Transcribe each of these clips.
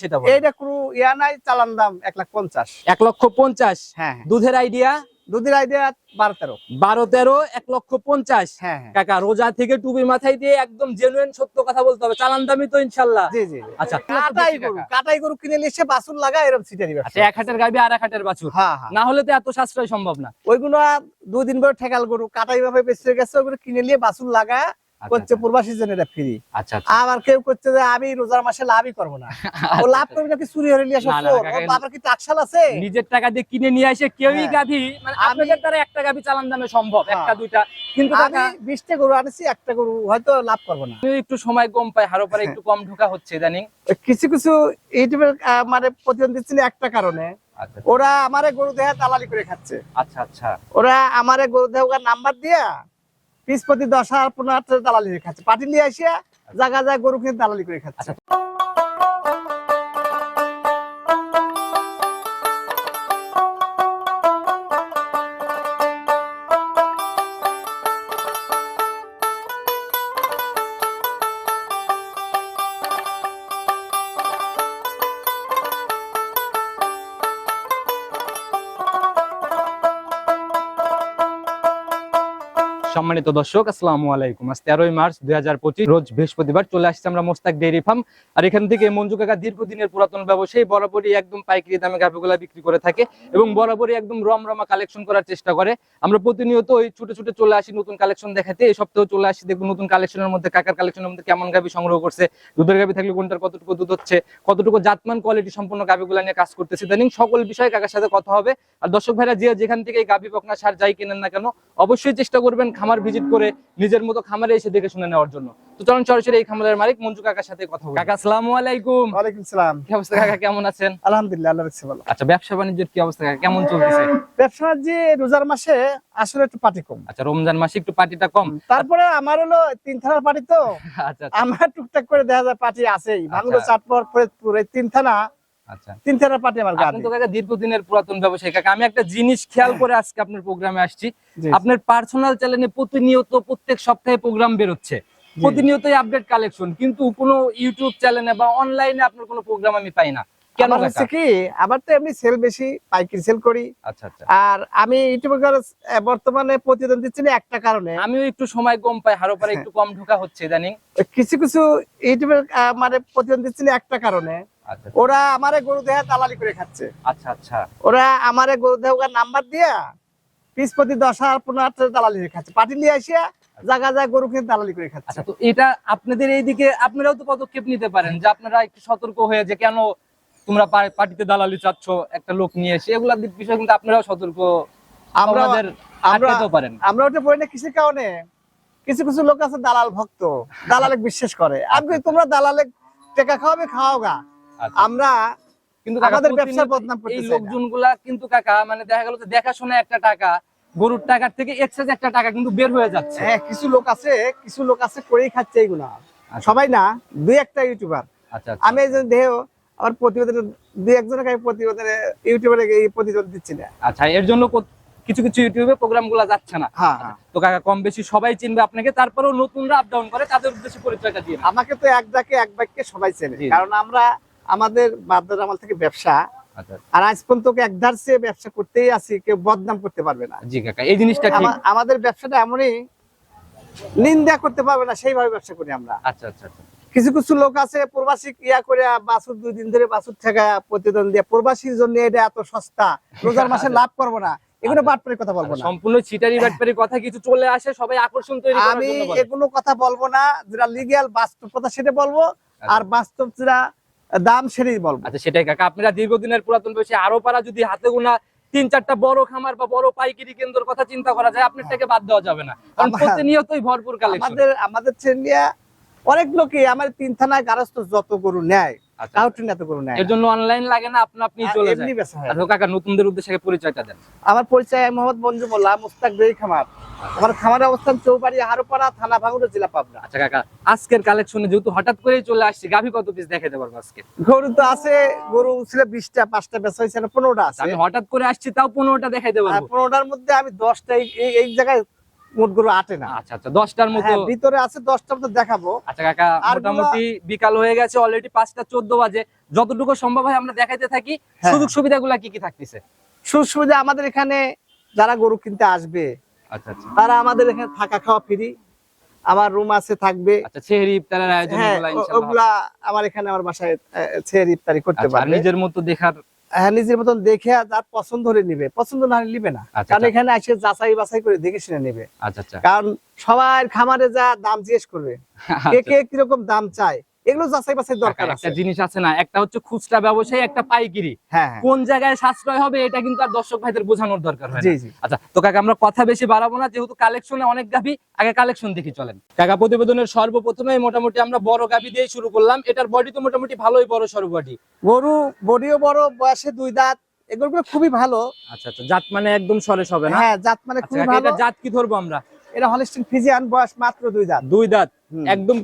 সেটা কোনো ইয়া নাই চালান দাম এক লাখ পঞ্চাশ। এক লক্ষ পঞ্চাশ? হ্যাঁ হ্যাঁ। দুধের আইডিয়া দুধের আইডিয়া বারো তেরো। বারো তেরো এক লক্ষ পঞ্চাশ? হ্যাঁ কাকা রোজা থেকে টুপি মাথায় দিয়ে একদম জেনুইন সত্য কথা বলতে হবে। চালান দামি তো ইনশাল্লাহ। জি জি জি। আচ্ছা কাটাই গরু কাটাই গরু কিনে নিয়ে এসে বাসুর লাগা এরকম সিটারি আচ্ছা এক হাটের গাবি আর এক হাটের বাছুর। না হলে তো এত সাশ্রয় সম্ভব না। ওইগুলো দুদিন পরে ঠেকাল গরু কাটাই ভাবে বেঁচে গেছে ওগুলো কিনে নিয়ে বাসুর লাগা করছে প্রবাসী জন এটা ফ্রি আচ্ছা আচ্ছা। আবার কেউ করছে যে আমি রোজার মাসে লাভই করব না। ও লাভ করবি নাকি চুরি হয়ে নিয়ে আসো বাবার কি টাকশাল আছে? নিজের টাকা দিয়ে কিনে নিয়ে এসে কেউই হ্যাঁ। গাভি মানে আপনাদের দ্বারা একটা গাভি চালান দামে সম্ভব হ্যাঁ। একটা দুইটা। কিন্তু আমি গরু আনেছি একটা গরু হয়তো লাভ করব না। একটু সময় কম পাই হারো পারে একটু কম ঢোকা হচ্ছে ওই কিছু কিছু ইউটিউবের মানে প্রতিদিন দিচ্ছিল একটা কারণে। আচ্ছা ওরা আমারে গরু দেহে দালালি করে খাচ্ছে। আচ্ছা আচ্ছা। ওরা আমারে গরু দেহ নাম্বার দিয়া পিস দশা হাজার পনেরো হাজার দালালি খাচ্ছে নিয়ে আসিয়া জায়গা যায় গরু কিনে দালালি করে খাচ্ছে। সম্মানিত দর্শক, আসসালামু আলাইকুম। আজ তেরোই মার্চ দুই রোজ বৃহস্পতিবার চলে আসছে আমরা মোস্তাক ডেইরি ফার্ম। আর এখান থেকে মঞ্জু কাকা দীর্ঘদিনের পুরাতন ব্যবসায়ী, বরাবরই একদম পাইকারি দামে গাভিগুলা বিক্রি করে থাকে এবং বরাবরই একদম রমরমা কালেকশন করার চেষ্টা করে। আমরা প্রতিনিয়ত ওই ছুটে ছুটে চলে আসি নতুন কালেকশন দেখাতে। এই সপ্তাহে চলে আসি, দেখব নতুন কালেকশনের মধ্যে কাকার কালেকশনের মধ্যে কেমন গাভি সংগ্রহ করছে, দুধের গাভি থাকলে কোনটার কতটুকু দুধ হচ্ছে, কতটুকু জাতমান কোয়ালিটি সম্পূর্ণ গাভিগুলা নিয়ে কাজ করতেছে। ইদানিং সকল বিষয়ে কাকার সাথে কথা হবে। আর দর্শক ভাইরা, যে যেখান থেকে এই গাভি বকনা সার যাই কেনেন না কেন, অবশ্যই চেষ্টা করবেন খামার ভিজিট করে নিজের মতো খামারে এসে দেখে শুনে নেওয়ার জন্য। তো চলুন সরাসরি এই খামারের মালিক মঞ্জু কাকার সাথে কথা বলি। কাকা আসসালামু আলাইকুম। ওয়ালাইকুম সালাম। কি অবস্থা কাকা কেমন আছেন? আলহামদুলিল্লাহ আল্লাহ রাখছে ভালো। আচ্ছা ব্যবসা বাণিজ্যের কি অবস্থা কাকা কেমন চলতেছে? ব্যবসা যে রোজার মাসে আসলে একটু পার্টি কম। আচ্ছা রমজান মাসে একটু পার্টিটা কম? তারপরে আমার হলো তিন থানার পার্টি তো। আচ্ছা আচ্ছা, আমার টুকটাক করে দেখা যায় পার্টি আছেই। ভাঙলো আচ্ছা। চাটপর ফরিদপুর এই তিন থানা আচ্ছা। তিন আমার আপনি তো কাকা দীর্ঘদিনের পুরাতন ব্যবসায়ী কাকা। আমি একটা জিনিস খেয়াল করে আজকে আপনার প্রোগ্রামে আসছি। আপনার পার্সোনাল চ্যানেলে প্রতিনিয়ত প্রত্যেক সপ্তাহে প্রোগ্রাম। প্রতিনিয়তই আপডেট কালেকশন কিন্তু কোনো ইউটিউব চ্যানেলে বা অনলাইনে আপনার কোনো প্রোগ্রাম আমি পাই না। কেন হচ্ছে কি আমার তো এমনি সেল বেশি পাইকারি সেল করি। আচ্ছা আচ্ছা। আর আমি ইউটিউবে বর্তমানে না একটা কারণে। আমিও একটু সময় কম পাই হারো পারে একটু কম ঢোকা হচ্ছে ওই কিছু কিছু ইউটিউবের মানে না একটা কারণে। ওরা আমারে গরু দেহে দালালি করে খাচ্ছে। আচ্ছা আচ্ছা। ওরা আমারে গরু দেহ নাম্বার দিয়া পিস প্রতি দশ হাজার পনেরো হাজার দালালি করে খাচ্ছে। পার্টি নিয়ে আসিয়া জায়গা জায়গা গরু কিনে দালালি করে খাচ্ছে। আচ্ছা তো এটা আপনাদের এইদিকে আপনারাও তো পদক্ষেপ নিতে পারেন যে আপনারা একটু সতর্ক হয়ে যে কেন তোমরা পার্টিতে দালালি চাচ্ছ একটা লোক নিয়ে এসে এগুলা দিক বিষয়ে কিন্তু আপনারাও সতর্ক আমরা আমাদের আটকাতেও পারেন। আমরা ওটা পড়ি না কিসের কারণে। কিছু কিছু লোক আছে দালাল ভক্ত দালালে বিশ্বাস করে। আমি কই, তোমরা দালালে টেকা খাওয়াবে খাওয়াও গা। আচ্ছা। আমরা কিন্তু আমাদের ব্যবসার বদনাম করতে এই। লোকজনগুলা কিন্তু কাকা মানে দেখা গেল যে দেখাশোনা একটা টাকা গরুর টাকার থেকে এক্সেস একটা টাকা কিন্তু বের হয়ে যাচ্ছে। হ্যাঁ কিছু লোক আছে কিছু লোক আছে করেই খাচ্ছে এইগুলা আচ্ছা। সবাই না দুই একটা ইউটিউবার। আচ্ছা আচ্ছা। আমি এই যে দেহ আমার প্রতিবেদনে দুই একজনকে আমি প্রতিবেদনে ইউটিউবারে এই প্রতিবেদন দিচ্ছি না। আচ্ছা এর জন্য কিছু কিছু ইউটিউবে প্রোগ্রামগুলা যাচ্ছে না। হ্যাঁ হ্যাঁ। তো কাকা কম বেশি সবাই চিনবে আপনাকে তারপরেও নতুনরা আপ ডাউন করে তাদের উদ্দেশ্যে পরিচয়টা দিয়ে আমাকে তো এক ডাকে এক বাক্যে সবাই চেনে কারণ আমরা আমাদের বাদ্যের আমল থেকে ব্যবসা। আচ্ছা। আর আজ পর্যন্ত এক ধারসে ব্যবসা করতেই আছি কেউ বদনাম করতে পারবে না। জি কাকা এই জিনিসটা আমাদের ব্যবসাটা এমনই নিন্দা করতে পারবে না সেইভাবে ব্যবসা করি আমরা। আচ্ছা আচ্ছা আচ্ছা। কিছু কিছু লোক আছে প্রবাসী ইয়া করে বাসুর দুই দিন ধরে বাসুর থেকে প্রতিদিন দিয়ে। প্রবাসীর জন্য এটা এত সস্তা রোজার মাসে লাভ করব না। এগুলো আচ্ছা। বাটপারের কথা বলব না। সম্পূর্ণ ছিটারি বাটপারি কথা কিছু চলে আসে সবাই আকর্ষণ তৈরি আমি। এগুলো কথা বলব না যেটা লিগ্যাল বাস্তব কথা সেটা বলব। আর বাস্তব যেটা দাম সেটাই বলব। আচ্ছা সেটাই কাকা আপনারা দীর্ঘদিনের পুরাতন ব্যবসায়ী আরও পারা যদি হাতে গোনা তিন চারটা বড় খামার বা বড় পাইকারি কেন্দ্রের কথা চিন্তা করা যায় আপনারটাকে বাদ দেওয়া যাবে না। কারণ প্রতিনিয়তই ভরপুর কালেকশন আমাদের আমাদের ছেলিয়া অনেক লোকই আমার তিন থানায় গারস্থ যত গরু নেয় কাউটিন গরু নেয় আচ্ছা। এর জন্য অনলাইন লাগে না আপনি আপনি আর চলে এমনি বেচা হয়। আর কাকা নতুনদের উদ্দেশ্যে পরিচয়টা দেন। আমার পরিচয় মোহাম্মদ মঞ্জু মোল্লা মুস্তাক বেরি খামার। আমার খামারের অবস্থান চৌবাড়ি হারোপাড়া থানা জেলা পাবনা। আচ্ছা কাকা আজকের কালেকশনে যেহেতু হঠাৎ করেই চলে আসছি গাভী কত পিস দেখাতে পারব আজকে? গরু তো আছে গরু ছিল বিশটা পাঁচটা বেচা হয়েছে পনেরোটা আছে। আমি হঠাৎ করে আসছি তাও পনেরোটা দেখাইতে পারব। পনেরোটার মধ্যে আমি দশটা এই জায়গায় মোট গরু আটে না। আচ্ছা আচ্ছা দশটার মতো হ্যাঁ ভিতরে আছে দশটা মতো দেখাবো। আচ্ছা কাকা মোটামুটি বিকাল হয়ে গেছে অলরেডি পাঁচটা চোদ্দ বাজে। যতটুকু সম্ভব হয় আমরা দেখাইতে থাকি। হ্যাঁ। সুযোগ সুবিধাগুলা কি কি থাকতেছে? সুযোগ সুবিধা আমাদের এখানে যারা গরু কিনতে আসবে আচ্ছা আচ্ছা। তারা আমাদের এখানে থাকা খাওয়া ফ্রি আমার রুম আছে থাকবে। আচ্ছা সেহরি ইফতারের আয়োজন হ্যাঁ। ওগুলা আমার এখানে আমার বাসায় ইফতারি করতে আচ্ছা, পারবে। নিজের মতো দেখার হ্যাঁ নিজের মতন দেখে তার পছন্দ হলে নিবে। পছন্দ না হলে নিবে না। আচ্ছা, কারণ আচ্ছা। এখানে আসে যাচাই বাছাই করে দেখে শুনে নিবে। আচ্ছা আচ্ছা। কারণ সবার খামারে যা দাম জিজ্ঞেস করবে কে কে কীরকম দাম চায় এগুলো যাচাই বাছাই দরকার আছে। একটা জিনিস আছে না একটা হচ্ছে খুচরা ব্যবসায়ী একটা পাইকারি। হ্যাঁ হ্যাঁ। কোন জায়গায় সাশ্রয় হবে এটা কিন্তু আর দর্শক ভাইদের বোঝানোর দরকার হয় আচ্ছা তো কাকা আমরা কথা বেশি বাড়াবো না যেহেতু কালেকশনে অনেক গাভি আগে কালেকশন দেখি চলেন। কাকা প্রতিবেদনের সর্বপ্রথমে মোটামুটি আমরা বড় গাভি দিয়ে শুরু করলাম। এটার বডি তো মোটামুটি ভালোই বড় সরু বডি গরু বডিও বড় বয়সে দুই দাঁত এগুলো খুবই ভালো। আচ্ছা আচ্ছা জাত মানে একদম সরেস হবে না? হ্যাঁ জাত মানে আচ্ছা খুবই ভালো। এটা জাত কি ধরবো আমরা? এটা হলিস্টিন ফিজিয়ান বয়স মাত্র দুই দাঁত। দুই দাঁত একদম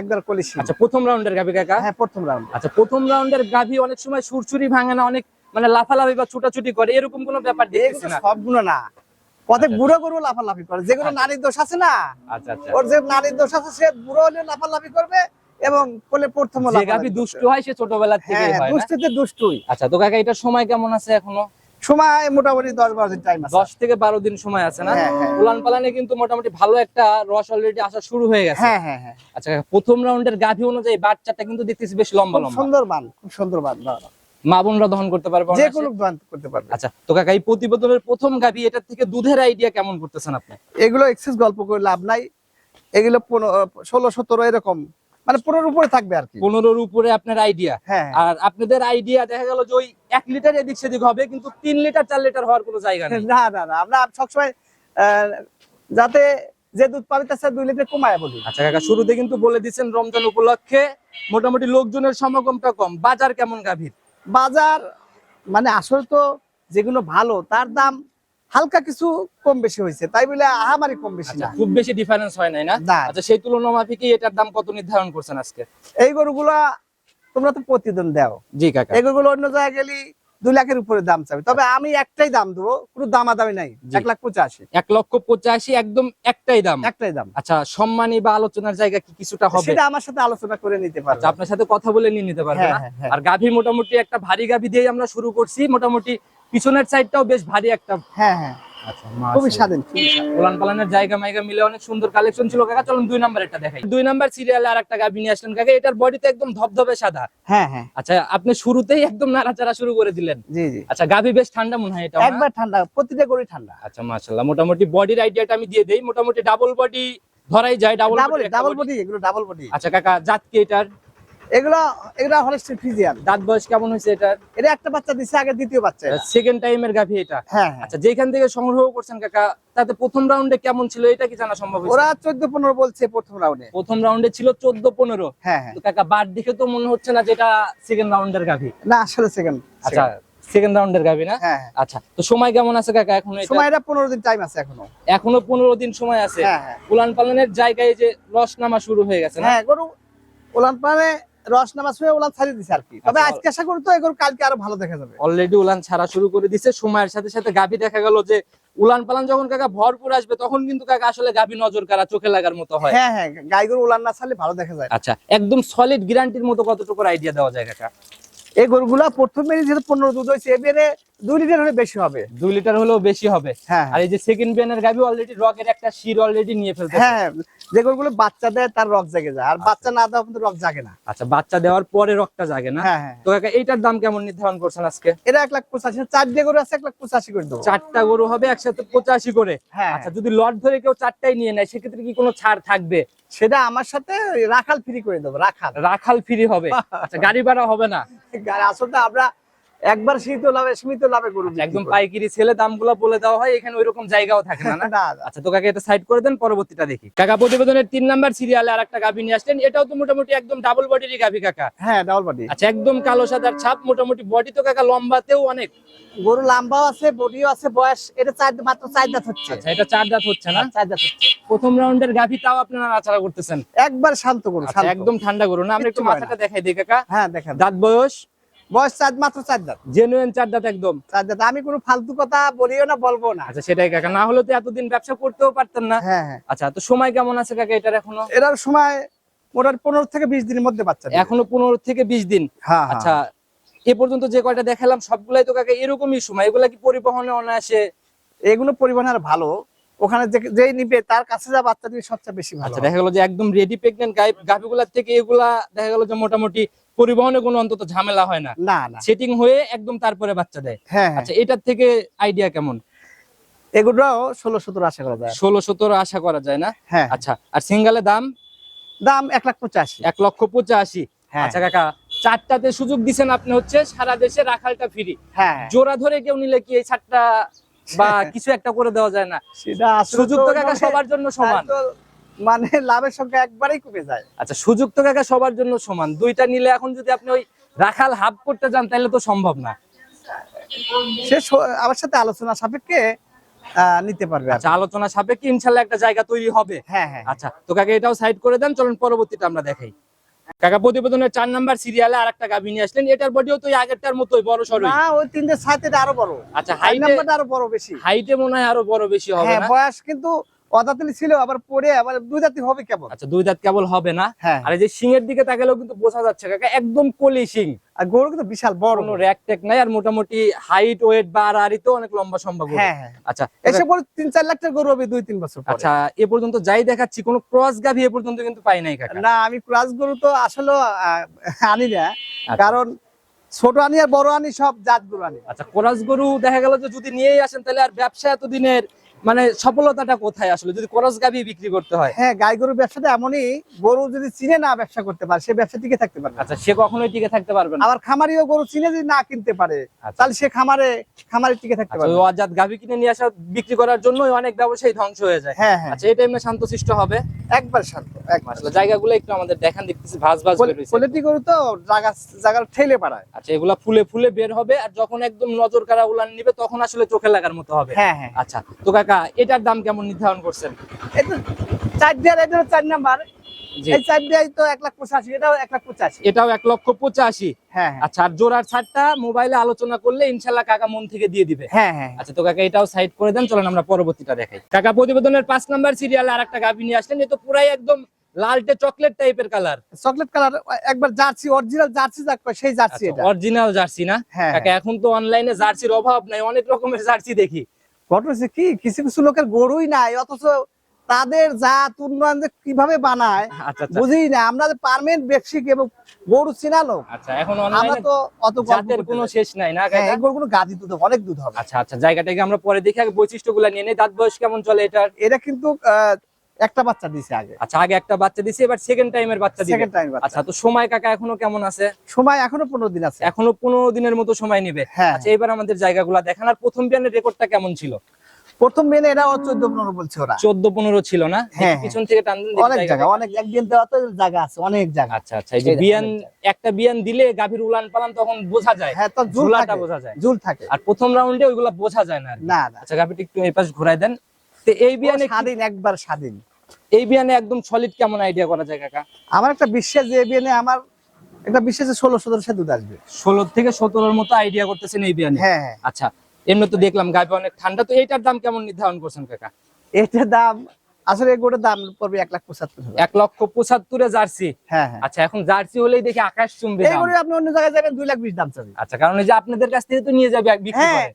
একবার আচ্ছা প্রথম রাউন্ডের গাভি কাকা? হ্যাঁ প্রথম রাউন্ড। আচ্ছা প্রথম রাউন্ডের গাভি অনেক সময় সুরসুরি ভাঙে না অনেক মানে লাফালাফি বা ছুটাছুটি করে এরকম কোনো ব্যাপার না। সবগুলো না। কত আচ্ছা। বুড়ো গরু লাফালাফি করে যেগুলো আচ্ছা। নারীর দোষ আছে না? আচ্ছা আচ্ছা। ওর যে নারীর দোষ আছে সে বুড়ো হলে লাফালাফি করবে এবং কোলে প্রথম গাভি দুষ্ট হয় সে ছোটবেলা থেকে হ্যাঁ হয়? দুষ্টতে দুষ্টুই। আচ্ছা তো কাকা এটার সময় কেমন আছে এখনও? সময় মোটামুটি দশ বারো দিন টাইম দশ থেকে বারো দিন সময় আছে না? হ্যাঁ, হ্যাঁ। উলান পালানে কিন্তু মোটামুটি ভালো একটা রস অলরেডি আসা শুরু হয়ে গেছে। হ্যাঁ হ্যাঁ হ্যাঁ। আচ্ছা প্রথম রাউন্ডের গাভি অনুযায়ী বাচ্চাটা কিন্তু দেখতেছি বেশ লম্বা লম্বা। সুন্দর বান খুব সুন্দর বান মা বোনরা দহন করতে পারবে যে কোনো করতে পারবে। আচ্ছা তো কাকা এই প্রতিবেদনের প্রথম গাভি এটার থেকে দুধের আইডিয়া কেমন করতেছেন আপনি? এগুলো এক্সেস গল্প করে লাভ নাই। এগুলো ষোলো সতেরো এরকম। মানে পনেরোর উপরে থাকবে আর কি। পনেরোর উপরে আপনার আইডিয়া হ্যাঁ। আর আপনাদের আইডিয়া দেখা গেল যে ওই এক লিটার এদিক সেদিক হবে কিন্তু তিন লিটার চার লিটার হওয়ার কোনো জায়গা নেই। না না না আমরা সবসময় আহ, যাতে যে দুধ পাবে তার সাথে দুই লিটার কমায় বলি। আচ্ছা কাকা শুরুতে কিন্তু বলে দিচ্ছেন রমজান উপলক্ষে মোটামুটি লোকজনের সমাগমটা কম। বাজার কেমন গাভীর? বাজার মানে আসলে তো যেগুলো ভালো তার দাম হালকা কিছু কম বেশি হয়েছে। তাই বলে আহামারি কম বেশি আচ্ছা না। খুব বেশি ডিফারেন্স হয় নাই না। আচ্ছা সেই তুলনা মাফিকই এটার দাম কত নির্ধারণ করছেন আজকে? এই গরুগুলা তোমরা তো প্রতিদিন দাও। জি কাকা। এই গরুগুলো অন্য জায়গায় গেলি দুই লাখের উপরে দাম চাবে। তবে আমি একটাই দাম দেবো কোনো দামাদামি নাই। এক লাখ পঁচাশি। এক লক্ষ পঁচাশি একদম একটাই দাম? একটাই দাম। আচ্ছা সম্মানী বা আলোচনার জায়গা কি কিছুটা হবে? সেটা আমার সাথে আলোচনা করে নিতে পারবে। আচ্ছা আপনার সাথে কথা বলে নিয়ে নিতে পারবে হ্যাঁ, হ্যাঁ, হ্যাঁ। আর গাভী মোটামুটি একটা ভারী গাভী দিয়ে আমরা শুরু করছি। মোটামুটি পিছনের সাইডটাও বেশ ভারী একটা হ্যাঁ হ্যাঁ। আচ্ছা খুবই স্বাধীন। উলান পালানের জায়গা মাইগা মিলে অনেক সুন্দর কালেকশন ছিল। কাকা চলুন দুই নাম্বার দেখাই। দুই নাম্বার সিরিয়ালে আর একটা গাভী নিয়ে আসলেন কাকা এটার বডিতে একদম ধবধবে সাদা। হ্যাঁ হ্যাঁ। আচ্ছা আপনি শুরুতেই একদম নাড়াচাড়া শুরু করে দিলেন। জি জি। আচ্ছা গাভী বেশ ঠান্ডা মনে হয় এটা? একবার ঠান্ডা প্রতিটা গরু ঠান্ডা। আচ্ছা মাশাআল্লাহ। মোটামুটি বডির আইডিয়াটা আমি দিয়ে দেই। মোটামুটি ডাবল বডি ধরাই যায় ডাবল ডাবল ডাবল বডি এগুলো ডাবল বডি আচ্ছা কাকা জাত কি এটার? এগুলো এগুলো হলিস্টিন ফিজিয়ান দাঁত বয়স কেমন হয়েছে এটার এটা একটা বাচ্চা দিচ্ছে আগে দ্বিতীয় বাচ্চা এটা। সেকেন্ড টাইমের গাভী এটা? হ্যাঁ হ্যাঁ। আচ্ছা যেখান থেকে সংগ্রহ করছেন কাকা তাতে প্রথম রাউন্ডে কেমন ছিল এটা কি জানা সম্ভব ওরা চোদ্দ পনেরো বলছে প্রথম রাউন্ডে প্রথম রাউন্ডে ছিল চোদ্দ পনেরো। হ্যাঁ হ্যাঁ। কাকা বার দেখে তো মনে হচ্ছে না যেটা সেকেন্ড রাউন্ডের গাভী। না আসলে সেকেন্ড আচ্ছা সেকেন্ড রাউন্ডের গাভী না? হ্যাঁ। আচ্ছা তো সময় কেমন আছে কাকা এখন সময়টা পনেরো দিন টাইম আছে এখনও। এখনও পনেরো দিন সময় আছে। উলান পালনের জায়গায় যে রস নামা শুরু হয়ে গেছে হ্যাঁ গরু ওলান পানে রস নামাজ ওলান ছাড়িয়ে দিছে আর কি। তবে আচ্ছা। আজকে আশা করি তো এগুলো কালকে আরও ভালো দেখা যাবে। অলরেডি উলান ছাড়া শুরু করে দিছে সময়ের সাথে সাথে গাভী দেখা গেল যে উলান পালান যখন কাকা ভরপুর আসবে তখন কিন্তু কাকা আসলে গাভী নজর কারা চোখে লাগার মতো হয়। হ্যাঁ হ্যাঁ ওলান না ছাড়লে ভালো দেখা যায়। আচ্ছা একদম সলিড গ্যারান্টির মতো কতটুকু আইডিয়া দেওয়া যায় কাকা? এই গরুগুলা প্রথমে যেহেতু পনেরো দুধ হয়েছে এবারে দুই লিটার হলে বেশি হবে। দুই লিটার হলেও বেশি হবে। হ্যাঁ আর এই যে সেকেন্ড বিয়ানের গাভী অলরেডি রকের একটা শির অলরেডি নিয়ে ফেলতে হ্যাঁ যে গরুগুলো বাচ্চা দেয় তার রক জাগে যায়। আর বাচ্চা না দেওয়া কিন্তু রক জাগে না। আচ্ছা বাচ্চা দেওয়ার পরে রকটা জাগে না? হ্যাঁ হ্যাঁ। তো কাকা এইটার দাম কেমন নির্ধারণ করছেন আজকে? এটা এক লাখ পঁচাশি। চার দিয়ে গরু আছে এক লাখ পঁচাশি করে দেবো। চারটা গরু হবে একসাথে পঁচাশি করে। হ্যাঁ আচ্ছা যদি লট ধরে কেউ চারটাই নিয়ে নেয় সেক্ষেত্রে কি কোনো ছাড় থাকবে? সেটা আমার সাথে রাখাল ফ্রি করে দেবো রাখাল। রাখাল ফ্রি হবে। আচ্ছা গাড়ি ভাড়া হবে না? আর আসলে আমরা একবার শীত লাভে সীমিত লাভে বিক্রি একদম করি। পাইকারি ছেলে দামগুলো বলে দেওয়া হয় এখানে ওইরকম জায়গাও থাকে না। আচ্ছা তো কাকা এটা সাইড করে দেন পরবর্তীটা দেখি। কাকা প্রতিবেদনের তিন নাম্বার সিরিয়ালে আর একটা গাভী নিয়ে আসলেন এটাও তো মোটামুটি একদম ডাবল বডিরই গাভী কাকা। হ্যাঁ ডাবল বডি আচ্ছা একদম কালো সাদার ছাপ মোটামুটি বডি তো কাকা লম্বাতেও অনেক। গরু লম্বাও আছে বডিও আছে বয়স এটা চার মাত্র চার দাঁত হচ্ছে। আচ্ছা এটা চার দাঁত হচ্ছে না? চার দাঁত হচ্ছে। প্রথম রাউন্ডের গাভী তাও আপনারা আচারা করতেছেন। একবার শান্ত গরু আচ্ছা একদম ঠান্ডা করুন না? আমরা একটু মাথাটা দেখাই দিই কাকা। হ্যাঁ দেখেন। দাঁত বয়স? বয়স চার মাত্র চার দাঁত। জেনুইন চার দাঁত একদম। চার দাঁত। আমি কোনো ফালতু কথা বলিও না বলব না। আচ্ছা সেটাই কাকা। না হলে তো এতদিন ব্যবসা করতেও পারতেন না। হ্যাঁ হ্যাঁ। আচ্ছা তো সময় কেমন আছে কাকা এটার এখনও? এটার সময় পনেরো থেকে বিশ দিনের মধ্যে বাচ্চা দেবে। এখনও পনেরো থেকে বিশ দিন? হ্যাঁ। আচ্ছা এ পর্যন্ত যে কয়টা দেখালাম সবগুলাই তো কাকা এরকমই সময়। এগুলা কি পরিবহনে অনায়াসে? এগুলো পরিবহন আর ভালো। ওখানে যে- যেই নিবে তার কাছে যা বাচ্চা দিবে সবচেয়ে বেশি ভালো আচ্ছা দেখা গেল যে একদম রেডি প্রেগনেন্ট গাভিগুলার থেকে এগুলা দেখা গেল যে মোটামুটি পরিবহনে কোনো অন্তত ঝামেলা হয় না। না না। সেটিং হয়ে একদম তারপরে বাচ্চা দেয়। হ্যাঁ। হ্যাঁ আচ্ছা এটার থেকে আইডিয়া কেমন? এগুলোও ষোলো সতেরো আশা করা যায়। ষোলো সতেরো আশা করা যায় না? হ্যাঁ। আচ্ছা আর সিঙ্গালে দাম? দাম এক লাখ পঁচাশি। এক লক্ষ পঁচাশি। হ্যাঁ। আচ্ছা কাকা চারটাতে সুযোগ দিচ্ছেন আপনি হচ্ছে সারা দেশে রাখালটা ফ্রি হ্যাঁ। জোড়া ধরে কেউ নিলে কি এই ছাড়টা বা কিছু একটা করে দেওয়া যায় না। সেটা সুযোগ তো কাকা মানে- সবার জন্য সমান। মানে লাভের সংখ্যা একবারেই কমে যায়। আচ্ছা সুযোগ তো কাকা সবার জন্য সমান। দুইটা নিলে এখন যদি আপনি ওই রাখাল হাফ করতে যান তাহলে তো সম্ভব না। সে আমার সাথে আলোচনা সাপেক্ষে নিতে পারবে আচ্ছা আলোচনা সাপেক্ষে ইনশাল্লাহ একটা জায়গা তৈরি হবে। হ্যাঁ হ্যাঁ। আচ্ছা তো কাকা এটাও সাইড করে দেন চলুন পরবর্তীটা আমরা দেখাই। কাকা প্রতিবেদনের চার নাম্বার সিরিয়ালে আর একটা গাভী নিয়ে আসলেন। এটার বডিও তো আগেরটার মতোই বড় সরু না ওই তিনটে সাথে আরও বড়। আচ্ছা হাই হাইটে নাম্বারটা আরও বড় বেশি। হাইটে মনে হয় আরও বড় বেশি হবে হ্যাঁ বয়স কিন্তু অদাতলি ছিল আবার পরে আবার দুই জাতি হবে কেমন? আচ্ছা দুই দাঁত কেবল হবে না। হ্যাঁ। আর এই যে সিংয়ের দিকে তাকালেও কিন্তু বোঝা যাচ্ছে কাকা একদম কলি সিং। আর গরু কিন্তু বিশাল বড় কোনো র্যাক ট্যাক নাই আর মোটামুটি হাইট ওয়েট বা আড়াআড়িতে অনেক লম্বা সম্ভব হ্যাঁ হ্যাঁ। আচ্ছা এসে পরে তিন চার লাখ টাকা গরু হবে দুই তিন বছর পরে। আচ্ছা এ পর্যন্ত যাই দেখাচ্ছি কোনো ক্রস গাভী এ পর্যন্ত কিন্তু পাই নাই কাকা। না আমি ক্রস গরু তো আসলে আনি না। আচ্ছা। কারণ ছোট আনি আর বড় আনি সব জাত গরু আনি। আচ্ছা ক্রস গরু দেখা গেল যে যদি নিয়েই আসেন তাহলে আর ব্যবসা এতদিনের মানে সফলতাটা কোথায় আসলে? যদি করস গাভী বিক্রি করতে হয়। হ্যাঁ গাই গরুর ব্যবসাটা এমনই গরু যদি চিনে না ব্যবসা করতে পারে সে ব্যবসা টিকে থাকতে পারবে না। আচ্ছা সে কখনোই টিকে থাকতে পারবে না। আবার খামারিও গরু চিনে যদি না কিনতে পারে আচ্ছা। তাহলে সে খামারে খামারে টিকে থাকতে আচ্ছা, পারবে। অজাত গাভী কিনে নিয়ে আসা বিক্রি করার জন্য অনেক ব্যবসায়ী ধ্বংস হয়ে যায়। হ্যাঁ হ্যাঁ। আচ্ছা এই টাইমে শান্তশিষ্ট হবে? একবার শান্ত একবার জায়গাগুলো একটু আমাদের দেখান দেখতেছি বের হয়েছে কোয়ালিটি গরু তো জায়গা জায়গা ঠেলে পাড়ায়। আচ্ছা এগুলা ফুলে ফুলে বের হবে আর যখন একদম নজর কারা উলান নিবে তখন আসলে চোখে লাগার মতো হবে। হ্যাঁ হ্যাঁ। আচ্ছা তো কাকা এটার দাম কেমন নির্ধারণ করছেন? চার দেওয়ার এটা চার নাম্বার। এই চার দেওয়াই তো এক লাখ পঁচাশি এটাও এক লাখ পঁচাশি। এটাও এক লক্ষ পঁচাশি? হ্যাঁ হ্যাঁ। আচ্ছা আর জোড়ার ছাড়টা মোবাইলে আলোচনা করলে ইনশাল্লাহ কাকা মন থেকে দিয়ে দিবে। হ্যাঁ হ্যাঁ। আচ্ছা তো কাকা এটাও সাইড করে দেন চলেন আমরা পরবর্তীটা দেখাই। কাকা প্রতিবেদনের পাঁচ নাম্বার সিরিয়ালে আর একটা গাভী নিয়ে আসলেন এ তো পুরাই একদম লালটে চকলেট টাইপের কালার চকলেট কালার একবার জার্সি অরিজিনাল জার্সি যাক সেই জার্সি এটা। অরিজিনাল জার্সি না? কাকা এখন তো অনলাইনে জার্সির অভাব নাই অনেক রকমের জার্সি দেখি। ঘটনা হচ্ছে কি কিছু কিছু লোকের গরুই নাই অথচ তাদের জাত উন্নয়ন যে কীভাবে বানায় আচ্ছা আচ্ছা। বুঝি না আমরা পারমেন্ট পারমানেন্ট ব্যবসায়িক এবং গরু চিনালো আচ্ছা আমরা তো অত জাতের কোনো শেষ নাই না হ্যাঁ এই গাদি দুধ অনেক দুধ হবে। আচ্ছা আচ্ছা জায়গাটাকে আমরা পরে দেখি বৈশিষ্ট্যগুলো নিয়ে নেই দাঁত বয়স কেমন চলে এটা এটা কিন্তু আহ, একটা বাচ্চা দিছে আগে। আচ্ছা আগে একটা বাচ্চা দিছে এবার সেকেন্ড টাইমের বাচ্চা দিবে। সেকেন্ড টাইম আচ্ছা তো সময় কাকা এখনও কেমন আছে? সময় এখনও পনেরো দিন আছে। এখনও পনেরো দিনের মতো সময় নেবে। হ্যাঁ। আচ্ছা এবার আমাদের জায়গাগুলো দেখান। আর প্রথম বিয়ানের রেকর্ডটা কেমন ছিল? প্রথম মেনে এরা চোদ্দ পনেরো বলছে ওরা। চোদ্দ পনেরো ছিল না? হ্যাঁ, পিছন থেকে টান দেন, অনেক জায়গা। অনেক একদিন দেওয়া তো জায়গা আছে অনেক জায়গা। আচ্ছা আচ্ছা এই যে বিয়ান একটা বিয়ান দিলে গাভীর উলান পালান তখন বোঝা যায়। হ্যাঁ তো ঝুল ঝুলাটা বোঝা যায়। ঝুল থাকে। আর প্রথম রাউন্ডে ওইগুলা বোঝা যায় না না না। আচ্ছা গাভীটা একটু এই পাশ ঘুরাই দেন। তো এই বিয়ানে স্বাধীন একবার স্বাধীন। এই বিয়ানে একদম সলিড কেমন আইডিয়া করা যায় কাকা? আমার একটা বিশ্বাস যে বিয়ে আমার একটা বিশ্বাসে ষোলো সতেরো সে দুধ আসবে। ষোলো থেকে সতেরোর মতো আইডিয়া করতেছেন এই বিয়ানে? হ্যাঁ হ্যাঁ। আচ্ছা এমনি তো দেখলাম গাভী অনেক ঠান্ডা তো এইটার দাম কেমন নির্ধারণ করছেন কাকা? এটার দাম আসলে দাম পড়বে এক লাখ পঁচাত্তর এক লক্ষ পঁচাত্তরে জার্সি? হ্যাঁ হ্যাঁ। আচ্ছা এখন জার্সি হলেই দেখি আকাশ চুম্বে আপনি অন্য জায়গায় যাবেন দুই লাখ বিশ দাম চাবে। আচ্ছা কারণ এই যে আপনাদের কাছ থেকে তো নিয়ে যাবে হ্যাঁ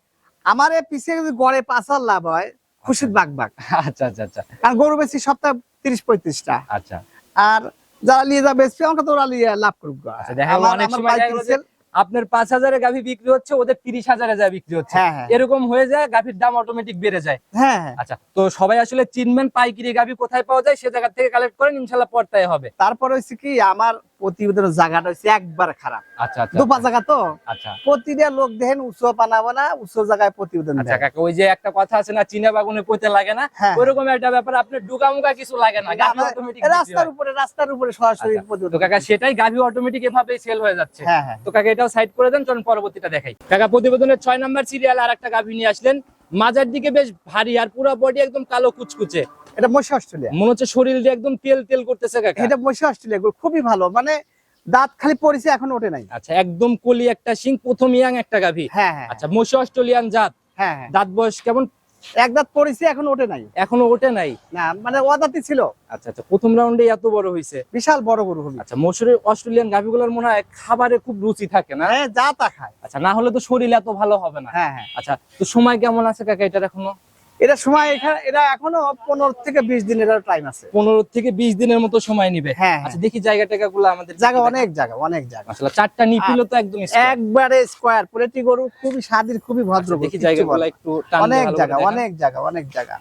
আমার এই পিছিয়ে যদি গড়ে পাঁচ হাজার লাভ হয় খুশির বাগ বাগ আচ্ছা আচ্ছা আচ্ছা। কারণ গরু বেশি সপ্তাহে তিরিশ পঁয়ত্রিশটা। আচ্ছা। আর যারা নিয়ে যাবে আমাকে তো ওরা নিয়ে লাভ করুক আচ্ছা, অনেক সময় যে আপনার পাঁচ হাজারে গাভী বিক্রি হচ্ছে ওদের তিরিশ হাজারে যায় বিক্রি হচ্ছে। হ্যাঁ হ্যাঁ। এরকম হয়ে যায় গাভীর দাম অটোমেটিক বেড়ে যায়। হ্যাঁ হ্যাঁ। আচ্ছা তো সবাই আসলে চিনবেন পাইকিরি গাভী কোথায় পাওয়া যায় সে জায়গা থেকে কালেক্ট করেন ইনশাল্লাহ পর্তায় হবে। তারপর হচ্ছে কি আমার প্রতিবেদনের জায়গাটা হচ্ছে একবার খারাপ। আচ্ছা আচ্ছা দুপা জায়গা তো। আচ্ছা। প্রতিটা লোক দেখেন উৎস বানাবো না উৎস জায়গায় প্রতিবেদন আচ্ছা কাকা ওই যে একটা কথা আছে না চিনা বাগুনে পইতে লাগে না? হ্যাঁ। ওইরকম একটা ব্যাপার কিছু লাগে না। রাস্তার উপরে রাস্তার উপরে সরাসরি আচ্ছা, প্রতিবেদন তো কাকা সেটাই গাভী অটোমেটিক এভাবেই সেল হয়ে যাচ্ছে। হ্যাঁ হ্যাঁ। তো কাকা এটাও সাইড করে দেন চলুন পরবর্তীটা দেখাই। কাকা প্রতিবেদনের ছয় নাম্বার সিরিয়াল আর একটা গাভী নিয়ে আসলেন। মাজার দিকে বেশ ভারী আর পুরো বডি একদম কালো কুচকুচে। এটা মশি অস্ট্রেলিয়া। মনে হচ্ছে শরীর দিয়ে একদম তেল তেল করতেছে কাকা। এটা মশি অস্ট্রেলিয়া খুবই ভালো। মানে দাঁত খালি পড়েছে এখন ওঠে নাই। আচ্ছা একদম কলি একটা সিং প্রথম ইয়াং একটা গাভী। হ্যাঁ হ্যাঁ আচ্ছা মশি অস্ট্রেলিয়ান জাত। হ্যাঁ হ্যাঁ। দাঁত বয়স কেমন? এক দাঁত পড়েছে এখন ওঠে নাই। এখনও ওঠে নাই? না মানে অদাতি ছিল। আচ্ছা আচ্ছা প্রথম রাউন্ডে এত বড় হয়েছে বিশাল বড় গরু হবে। আচ্ছা মসুরের অস্ট্রেলিয়ান গাভীগুলোর মনে হয় খাবারে খুব রুচি থাকে না? হ্যাঁ যা তা খায়। আচ্ছা না হলে তো শরীর এত ভালো হবে না। হ্যাঁ হ্যাঁ। আচ্ছা তো সময় কেমন আছে কাকা এটার এখনও? এটা সময় এখানে এটা এখনও পনেরো থেকে বিশ দিনের টাইম আছে। পনেরো থেকে বিশ দিনের মতো সময় নিবে। হ্যাঁ আচ্ছা দেখি জায়গা টাকা গুলো আমাদের জায়গা অনেক জায়গা অনেক জায়গা। আসলে চারটা নিপিল তো একদম একবারে স্কোয়ার প্রতিটি গরু খুবই স্বাদের খুবই ভদ্র আচ্ছা, দেখি কিচ্ছু জায়গাগুলো একটু অনেক জায়গা অনেক জায়গা অনেক জায়গা।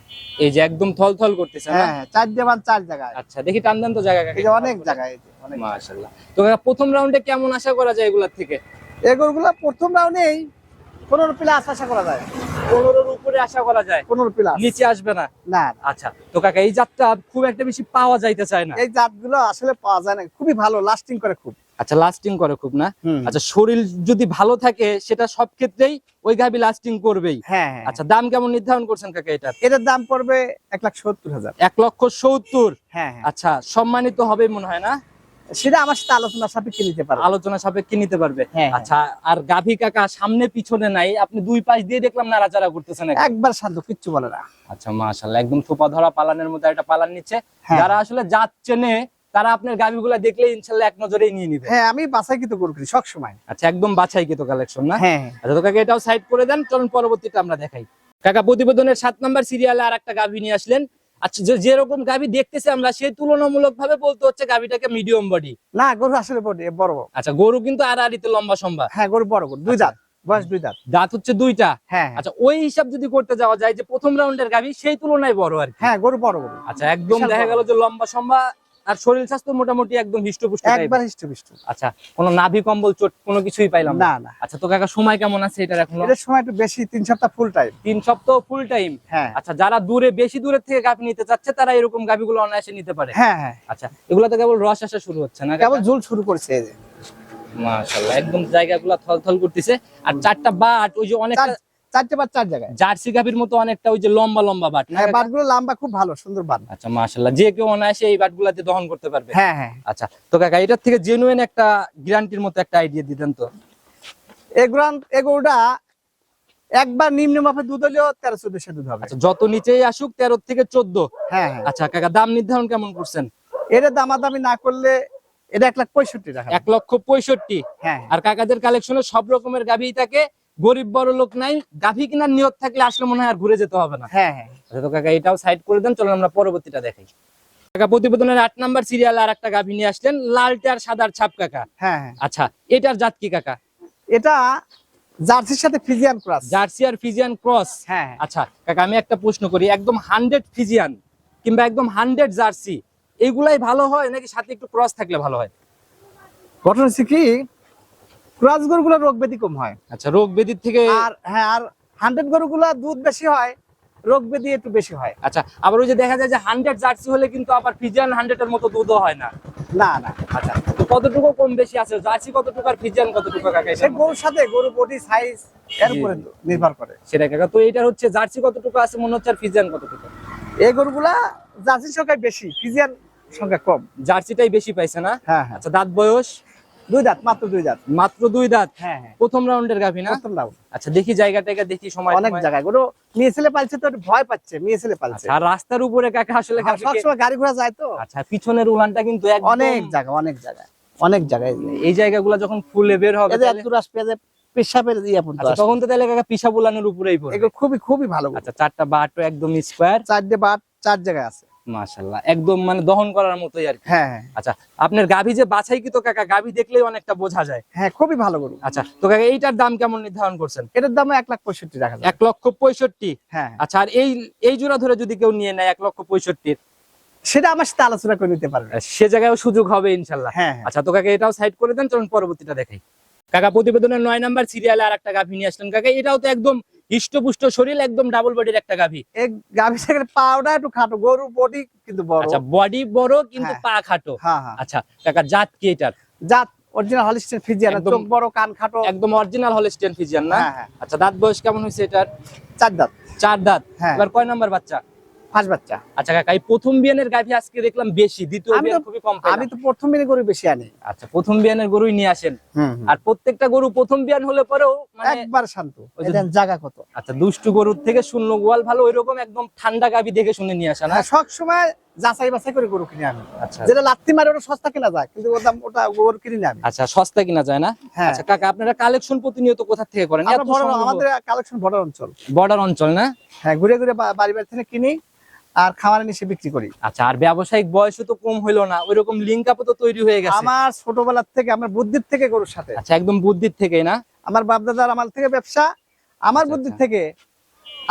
এই যে একদম থল থল করতেছে না? হ্যাঁ হ্যাঁ, চার দেবান চার জায়গা। আচ্ছা দেখি টান দেন তো জায়গা এই যে অনেক জায়গায় এই যে, অনেক মাশাআল্লাহ। তো প্রথম রাউন্ডে কেমন আশা করা যায় এগুলার থেকে? এই গরুগুলো প্রথম রাউন্ডেই পনেরো প্লাস আশা করা যায়। পনেরোর উপরে আশা করা যায়? পনেরো প্লাস। নিচে আসবে না? না। আচ্ছা তো কাকা এই জাতটা খুব একটা বেশি পাওয়া যাইতে চায় না। এই জাতগুলো আসলে পাওয়া যায় না। খুবই ভালো লাস্টিং করে খুব। আচ্ছা লাস্টিং করে খুব না? আচ্ছা শরীর যদি ভালো থাকে সেটা সব ক্ষেত্রেই ওই গাবি লাস্টিং করবেই। হ্যাঁ হ্যাঁ। আচ্ছা দাম কেমন নির্ধারণ করছেন কাকা এটার? এটার দাম পড়বে এক লাখ সত্তর হাজার। এক লক্ষ সত্তর? হ্যাঁ হ্যাঁ। আচ্ছা সম্মানিত হবে মনে হয় না? সেটা আমার সাথে আলোচনা সাপেক্ষে নিতে পারবে। আলোচনা সাপেক্ষে নিতে পারবে। হ্যাঁ। আচ্ছা আর গাভী কাকা সামনে পিছনে নাই আপনি দুই পাশ দিয়ে দেখলাম নাড়াচাড়া করতেছেন একবার শান্ত কিচ্ছু বলে না। আচ্ছা মাশাল্লাহ একদম থোপা ধরা পালানের মধ্যে একটা পালান নিচ্ছে। হ্যাঁ। যারা আসলে জাত চেনে তারা আপনার গাভীগুলা দেখলে ইনশাল্লাহ এক নজরেই নিয়ে নিবে। হ্যাঁ আমি বাসায় কিন্তু গরু করি সব সময় আচ্ছা একদম বাছাই তো কালেকশন না? হ্যাঁ আচ্ছা তো কাকা এটাও সাইড করে দেন চলুন পরবর্তীতে আমরা দেখাই। কাকা প্রতিবেদনের সাত নাম্বার সিরিয়ালে আর একটা গাভী নিয়ে আসলেন। আচ্ছা যে- যেরকম গাভী দেখতেছি আমরা সেই তুলনামূলক ভাবে বলতে হচ্ছে গাভীটাকে মিডিয়াম বডি না গরু আসলে বড়। আচ্ছা গরু কিন্তু আড়াআড়িতে লম্বা সম্ভব হ্যাঁ গরু বড় গরু দুই দাঁত বয়স দুই দাঁত। দাঁত হচ্ছে দুইটা। হ্যাঁ হ্যাঁ। আচ্ছা ওই হিসাব যদি করতে যাওয়া যায় যে প্রথম রাউন্ডের গাভী সেই তুলনায় বড় আর হ্যাঁ গরু বড় গরু। আচ্ছা একদম দেখা। গেল যে লম্বা সম্বা আর শরীর স্বাস্থ্য মোটামুটি একদম হিষ্টপুষ্ট একবার এর। হিষ্টপিষ্ট। আচ্ছা কোনো নাভি কম্বল চোট কোনো কিছুই পাইলাম না? না আচ্ছা তো কাকা সময় কেমন আছে এটার এখনও? এটার সময় একটু বেশি তিন সপ্তাহ ফুল টাইম তিন সপ্তাহ ফুল টাইম হ্যাঁ। আচ্ছা যারা দূরে বেশি দূরের থেকে গাভী নিতে চাচ্ছে তারা এরকম গাভীগুলো অনায়াসে নিতে পারে? হ্যাঁ হ্যাঁ। আচ্ছা এগুলো তো কেবল রস আসা শুরু হচ্ছে না কেবল ঝুল শুরু করছে এই যে। মাশাআল্লাহ একদম জায়গাগুলো থলথল করতেছে। আর চারটা বাট ওই যে অনেকটা চারটে বার চার জায়গায়। জার্সি গাভীর মতো অনেকটা ওই যে লম্বা লম্বা বাট হ্যাঁ বাটগুলো লম্বা খুব ভালো সুন্দর বাট। আচ্ছা মাশাআল্লাহ। যে কেউ অনায়াসে এই বাটগুলাতে দহন করতে পারবে। হ্যাঁ হ্যাঁ। আচ্ছা তো কাকা এটার থেকে জেনুইন একটা গ্যারান্টির মতো একটা আইডিয়া দিতেন তো। এগুলো এগুলোটা একবার নিম্ন মাপে দুধ হলেও তেরো চোদ্দশো দুধ হবে। আচ্ছা যত নিচেই আসুক তেরো থেকে চোদ্দ। হ্যাঁ হ্যাঁ। আচ্ছা কাকা দাম নির্ধারণ কেমন করছেন? এটা দামাদামি না করলে এটা এক লাখ পঁয়ষট্টি টাকা। এক লক্ষ পঁয়ষট্টি। হ্যাঁ আর কাকাদের কালেকশনে সব রকমের গাভী থাকে। গরিব বড় লোক নাই গাভী কেনার নিয়ত থাকলে আসলে মনে হয় আর ঘুরে যেতে হবে না। হ্যাঁ হ্যাঁ। আচ্ছা তো কাকা এটাও সাইড করে দেন চলুন আমরা পরবর্তীটা দেখাই। কাকা প্রতিবেদনের আট নাম্বার সিরিয়াল আর একটা গাভী নিয়ে আসলেন লালটে আর সাদার ছাপ কাকা। হ্যাঁ হ্যাঁ। আচ্ছা এটার জাত কি কাকা? এটা জার্সির সাথে ফিজিয়ান ক্রাস। জার্সি আর ফিজিয়ান ক্রস? হ্যাঁ হ্যাঁ। আচ্ছা কাকা আমি একটা প্রশ্ন করি একদম হান্ড্রেড ফিজিয়ান কিংবা একদম হান্ড্রেড জার্সি ভালো হয় নাকি সাথে একটু ক্রস থাকলে ভালো হয়? ঘটনা হচ্ছে কি ক্রাস গরুগুলো রোগ ব্যাধি কম হয়। আচ্ছা রোগ ব্যাধির থেকে আর হ্যাঁ আর হান্ড্রেড গরুগুলা দুধ বেশি হয় রোগ ব্যাধি একটু বেশি হয়। আচ্ছা আবার ওই যে দেখা যায় যে হান্ড্রেড জার্সি হলে কিন্তু আবার ফিজিয়ান হান্ড্রেড এর মতো দুধও হয় না। না না। আচ্ছা তো কতটুকু কম বেশি আছে? জার্সি কতটুকু আর ফিজিয়ান কতটুকু কাকা সে গরুর সাথে গরু বডি সাইজ এর উপরে নির্ভর করে। সেটা কাকা তো এটার হচ্ছে জার্সি কতটুকু আছে মনে হচ্ছে আর ফিজিয়ান কতটুকু? এই গরুগুলা জার্সির সংখ্যা বেশি ফিজিয়ান সংখ্যা কম। জার্সিটাই বেশি পাইছে না? হ্যাঁ হ্যাঁ। আচ্ছা দাঁত বয়স? দুই দাঁত মাত্র দুই দাঁত। মাত্র দুই দাঁত? হ্যাঁ হ্যাঁ। প্রথম রাউন্ডের গাভী না? প্রথম দাও আচ্ছা দেখি জায়গাটাকে দেখি সময় অনেক। জায়গায়। মেয়ে ছেলে পালছে তো ভয় পাচ্ছে মেয়ে ছেলে পালছে। আচ্ছা আর রাস্তার উপরে কাকা আসলে সবসময় গাড়ি ঘোড়া যায় তো। আচ্ছা পিছনের উলানটা কিন্তু অনেক জায়গা অনেক জায়গায় অনেক জায়গায়। এই জায়গাগুলো যখন ফুলে বের হবে একটু রাস পেঁয়াজে পেশাবের ইয়ে পর্যন্ত আচ্ছা তখন তো তাহলে কাকা পিসাব উলানের উপরেই এগুলো খুবই খুবই ভালো। আচ্ছা চারটা বাটও একদম স্কোয়ার চারটে বাট চার জায়গায় আছে। একদম মানে দহন করার মতোই আর হ্যাঁ হ্যাঁ। আচ্ছা আপনার গাভী যে বাছাই কি তো কাকা গাভী দেখলেই অনেকটা বোঝা যায়। হ্যাঁ খুবই ভালো গরু। আচ্ছা তো কাকা এইটার দাম কেমন নির্ধারণ করছেন? এটার দাম এক লাখ পঁয়ষট্টি টাকা এক লক্ষ পঁয়ষট্টি? হ্যাঁ আচ্ছা আর এই এই জোড়া ধরে যদি কেউ নিয়ে নেয় এক লক্ষ পঁয়ষট্টির? সেটা আমার সাথে আলোচনা করে নিতে পারবে। সে জায়গায়ও সুযোগ হবে ইনশাল্লাহ হ্যাঁ হ্যাঁ। আচ্ছা তো কাকা এটাও সাইড করে দেন চলুন পরবর্তীটা দেখাই। কাকা প্রতিবেদনের নয় নাম্বার সিরিয়ালে আর একটা গাভী নিয়ে আসলেন। কাকা এটাও তো একদম হিষ্টপুষ্ট শরীর একদম ডাবল বডির একটা গাভী। গাভী থেকে পাউডার একটু খাটো গরু বডি কিন্তু বড়। আচ্ছা বডি বড় কিন্তু হ্যাঁ। পা খাটো। হ্যাঁ হ্যাঁ। আচ্ছা কাকা জাত কি এটার? জাত অরিজিনাল হলিস্টেন ফিজিয়ান চোখ বড় কান খাটো। একদম অরিজিনাল হলিস্টেন ফিজিয়ান না? আচ্ছা দাঁত বয়স কেমন হয়েছে এটার? চার দাঁত। চার দাঁত। হ্যাঁ। এবার কয় নাম্বার বাচ্চা? ফাঁস বাচ্চা। আচ্ছা কাকা এই প্রথম বিয়ানের গাভী আজকে দেখলাম বেশি দ্বিতীয় বিয়ান খুবই কম আমি তো প্রথম দিনে গরু বেশি আনি। আচ্ছা প্রথম বিয়ানের গরুই নিয়ে আসেন। আর প্রত্যেকটা গরু প্রথম বিয়ান হলে পরেও মানে একবার শান্ত জায়গা কত? আচ্ছা দুষ্টু গরুর থেকে শূন্য গোয়াল ভালো ওইরকম একদম ঠান্ডা গাভী দেখে শুনে নিয়ে আসেন হ্যাঁ? সব সময় যাচাই বাছাই করে গরু কিনে আমি আচ্ছা। যেটা লাত্তি মারে ওটা সস্তা কিনা যায় কিন্তু দাম ওটা গরু কিনে আমি আচ্ছা সস্তা কিনা যায় না? হ্যাঁ। আচ্ছা কাকা আপনারা কালেকশন প্রতিনিয়ত কোথা থেকে করেন? আমাদের কালেকশন বড় অঞ্চল। বর্ডার অঞ্চল না? হ্যাঁ ঘুরে ঘুরে বাড়ি বাড়ি থেকে কিনি। আর খামারে নিচে বিক্রি করি। আচ্ছা আর ব্যবসায়িক বয়সও তো কম হইল না ওইরকম লিঙ্ক আপ তো তৈরি হয়ে গেছে। আমার ছোটবেলার থেকে আমার বুদ্ধির থেকে গরুর সাথে। আচ্ছা একদম বুদ্ধির থেকে না? আমার বাপ দাদার আমার থেকে ব্যবসা আমার আচ্ছা, বুদ্ধির আচ্ছা। থেকে।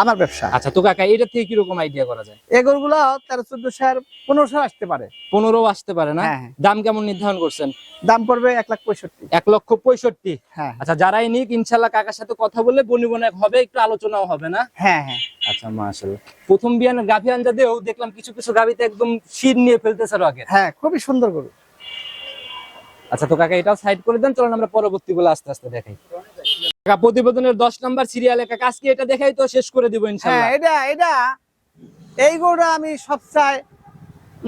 আমার ব্যবসা। আচ্ছা তো কাকা এটা থেকে কীরকম আইডিয়া করা যায়? এই গরুগুলো তেরো চোদ্দশো আর পনেরোশো আসতে পারে। পনেরো আসতে পারে না? হ্যাঁ হ্যাঁ। দাম কেমন নির্ধারণ করছেন? দাম পড়বে এক লাখ পঁয়ষট্টি। এক লক্ষ পঁয়ষট্টি? হ্যাঁ। আচ্ছা যারাই নিক ইনশাল্লাহ কাকার সাথে কথা বলে বনিবনায়ক হবে একটু আলোচনাও হবে না? হ্যাঁ হ্যাঁ। আচ্ছা মাশাআল্লাহ। প্রথম বিয়ানের গাভী আঞ্জাদেও দেখলাম কিছু কিছু গাভীতে একদম শির নিয়ে ফেলতেছে আগে হ্যাঁ খুবই সুন্দর গরু। আচ্ছা তো কাকা এটাও সাইড করে দেন চলুন আমরা পরবর্তী গুলো আস্তে আস্তে দেখাই। প্রতিবেদনের দশ নাম্বার সিরিয়ালে কাকা আজকে এটা দেখাই তো শেষ করে দিব হ্যাঁ এটা এটা এই গরুটা আমি সবচেয়ে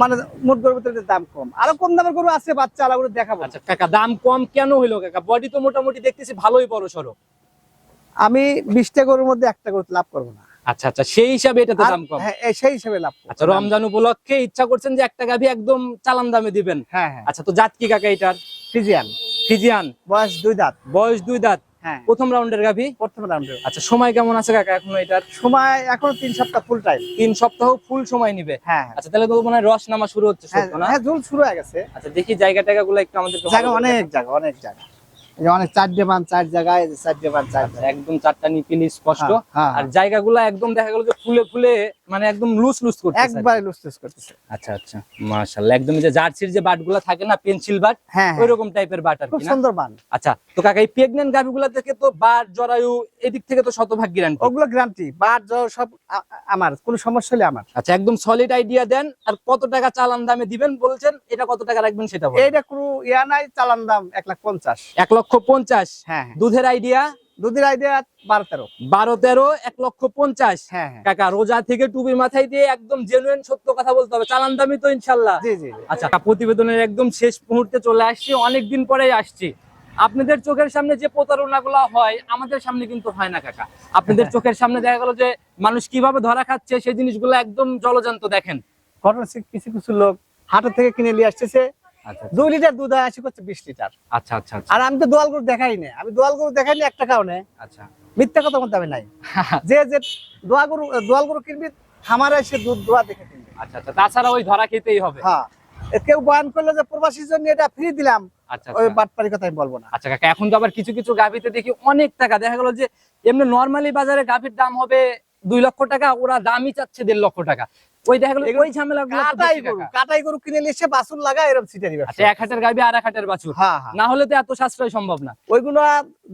মানে মোট গরুর দাম কম। আরও কম দামের গরু আছে বাচ্চা আলাদা দেখাবো। আচ্ছা কাকা দাম কম কেন হইল কাকা? বডি তো মোটামুটি দেখতেছি ভালোই বড় সড়ো। আমি বিশটা গরুর মধ্যে একটা গরু লাভ করব না। আচ্ছা আচ্ছা সেই হিসাবে এটা তো দাম কম? হ্যাঁ সেই হিসেবে লাভ করব। আচ্ছা রমজান উপলক্ষে ইচ্ছা করছেন যে একটা গাভী একদম চালান দামে দিবেন? হ্যাঁ হ্যাঁ। আচ্ছা তো জাত কি কাকা এটার? ফিজিয়ান। ফিজিয়ান। বয়স দুই দাঁত। বয়স দুই দাঁত। প্রথম রাউন্ডের গাভী প্রথম রাউন্ডে আচ্ছা সময় কেমন আছে কাকা এখন এটার সময় এখনও তিন সপ্তাহ ফুল টাইম তিন সপ্তাহ ফুল সময় নিবে? হ্যাঁ আচ্ছা তাহলে তো মনে হয় রস নামা শুরু হচ্ছে হ্যাঁ হ্যাঁ ঝুল শুরু হয়ে গেছে। আচ্ছা দেখি জায়গা টায়গা গুলো একটু আমাদের জায়গা অনেক জায়গা অনেক জায়গা। অনেক চারটে মান চার জায়গায় চারটে মান চার জায়গায় একদম চারটা নিপিল স্পষ্ট। হ্যাঁ, হ্যাঁ, আর জায়গাগুলো একদম দেখা গেল যে ফুলে ফুলে মানে একদম লুজ লুজ করছে একবারে লুসলুস করতেছে। আচ্ছা আচ্ছা। মাশাআল্লাহ। একদম যে জার্সির যে বাটগুলো থাকে না পেন্সিল বাট হ্যাঁ হ্যাঁ, ওইরকম টাইপের বাট আর কি সুন্দর মান আচ্ছা তো কাকা এই প্রেগন্যান্ট গাভিগুলো থেকে তো বাট জরায়ু এদিক থেকে তো শতভাগ গ্যারান্টি ওগুলো গ্যারান্টি বাট সব আমার। কোনো সমস্যা হলে আমার। আচ্ছা একদম সলিড আইডিয়া দেন আর কত টাকা চালান দামে দিবেন বলছেন এটা কত টাকা রাখবেন সেটা বলেন। এইটা কোনো ইয়া নাই চালান দাম এক লাখ পঞ্চাশ। এক লক্ষ পঞ্চাশ। হ্যাঁ হ্যাঁ। দুধের আইডিয়া দুদিন আইডিয়া বারো তেরো। বারো তেরো এক লক্ষ পঞ্চাশ। হ্যাঁ হ্যাঁ। কাকা রোজা থেকে টুপি মাথায় দিয়ে একদম জেনুইন সত্য কথা বলতে হবে। চালান দামি তো ইনশাল্লাহ। জি জি জি। আচ্ছা প্রতিবেদনের একদম শেষ মুহূর্তে চলে আসছি। অনেকদিন পরেই আসছি। আপনাদের চোখের সামনে যে প্রতারণা প্রতারণাগুলো হয় আমাদের সামনে কিন্তু হয় না কাকা। আপনাদের চোখের সামনে দেখা গেল যে মানুষ কীভাবে ধরা খাচ্ছে সেই জিনিসগুলো একদম জলজান্ত দেখেন। ঘটনা কিছু কিছু লোক হাটের থেকে কিনে নিয়ে আসতেছে। দুই লিটার দুধ আসি করছে বিশ লিটার। আচ্ছা আচ্ছা আচ্ছা। আর আমি তো দোয়াল গরু দেখাই না আমি দোয়াল গরু দেখাই না একটা কারণে আচ্ছা। মিথ্যা কথা বলতে আমি নাই। যে যে দোয়া গরু দোয়াল গরু কিনবি খামারে এসে দুধ দোয়া দেখে কিনবি। আচ্ছা আচ্ছা। তাছাড়া ওই ধরা খেতেই হবে। হ্যাঁ। কেউ বয়ান করল যে প্রবাসীর জন্য এটা ফ্রি দিলাম। আচ্ছা ওই আচ্ছা। বাটপারি কথা আমি বলব না। আচ্ছা কাকা এখন তো আবার কিছু কিছু গাভিতে দেখি অনেক টাকা। দেখা গেল যে এমনি নর্মালি বাজারে গাভির দাম হবে দুই লক্ষ টাকা ওরা দামই চাচ্ছে দেড় লক্ষ টাকা। ওই দেখা গেল ওই ঝামেলা কাটাই গরু কাটাই গরু কিনে নিয়ে এসে বাসুর লাগা এরকম সিটারি আচ্ছা এক হাটের গাবি আর এক হাটের বাছুর। হ্যাঁ হ্যাঁ। না হলে তো এত সাশ্রয় সম্ভব না। ওইগুলো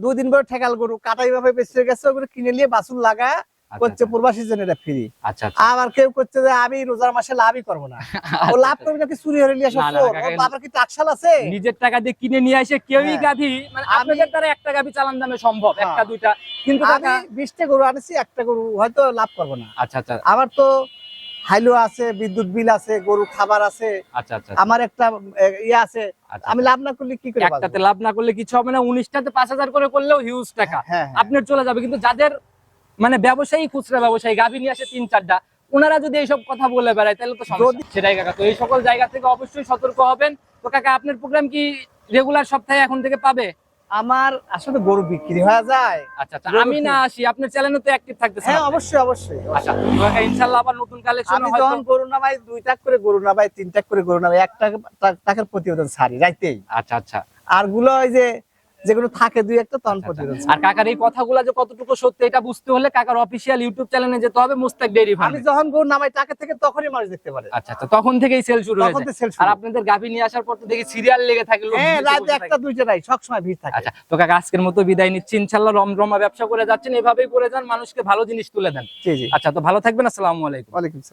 দুই দিন পরে ঠেকাল গরু কাটাই ভাবে বেঁচে গেছে ওগুলো কিনে নিয়ে বাসুর লাগা করছে প্রবাসীর জন্য এটা ফ্রি আচ্ছা আচ্ছা। আবার কেউ করছে যে আমি রোজার মাসে লাভই করব না। ও লাভ করবে নাকি চুরি হয়ে নিয়ে আসো বাবার কি টাকশাল আছে? নিজের টাকা দিয়ে কিনে নিয়ে আসে কেউই হ্যাঁ। গাভি। মানে আপনাদের দ্বারা একটা গাভি চালান দামে সম্ভব হ্যাঁ। একটা দুইটা। কিন্তু আমি বিশটা গরু আনেছি একটা গরু হয়তো লাভ করব না। আচ্ছা আচ্ছা। আমার তো হাইলো আছে বিদ্যুৎ বিল আছে গরু খাবার আছে। আচ্ছা আচ্ছা আমার একটা ইয়ে আছে। আচ্ছা, আমি লাভ না করলে কি করে একটাতে লাভ না করলে কিছু হবে না উনিশটাতে পাঁচ হাজার করে করলেও হিউজ টাকা। হ্যাঁ। আপনার চলে যাবে। কিন্তু যাদের মানে ব্যবসায়ী খুচরা ব্যবসায়ী গাভী নিয়ে আসে তিন চারটা। ওনারা যদি এইসব কথা বলে বেড়ায় তাহলে তো সেটাই কাকা। তো এই সকল জায়গা থেকে অবশ্যই সতর্ক হবেন। তো কাকা আপনার প্রোগ্রাম কি রেগুলার সপ্তাহে এখন থেকে পাবে? আমার আসলে গরু বিক্রি হয়ে যায়। আচ্ছা আচ্ছা। আমি না আসি আপনার চ্যানেলে তো অ্যাক্টিভ থাকতেছে হ্যাঁ অবশ্যই অবশ্যই আচ্ছা ইনশাআল্লাহ আবার নতুন কালেকশন আমি যখন গরু নামাই দুই টাক করে গরু নামাই তিন টাক করে গরু নামাই এক টাকা টাকার প্রতিবেদন ছাড়ি রাইতেই। আচ্ছা আচ্ছা। আরগুলো ওই যে যেগুলো থাকে দুই একটা আচ্ছা, প্রতিবেদন আচ্ছা। ছাড়ি। আর কাকার এই কথাগুলো যে কতটুকু সত্যি এটা বুঝতে হলে কাকার অফিসিয়াল ইউটিউব চ্যানেলে যেতে হবে মুস্তাক ডেইরি ফার্ম আমি যখন গরু নামাই টাকা থেকে তখনই মানুষ দেখতে পারে। আচ্ছা আচ্ছা তখন থেকেই সেল শুরু হয়ে তখন যায়। তো আর আপনাদের গাভী নিয়ে আসার পর তো দেখি সিরিয়াল লেগে থাকে লোক হ্যাঁ রাত একটা। দুইটা নাই সবসময় ভিড় থাকে। আচ্ছা তো কাকা আজকের মতো বিদায় নিচ্ছি। ইনশাল্লাহ রমরমা ব্যবসা করে যাচ্ছেন এভাবেই করে যান মানুষকে ভালো জিনিস তুলে দেন। জি জি। আচ্ছা তো ভালো থাকবেন আসসালামু আলাইকুম। ওয়ালাইকুম আসসালাম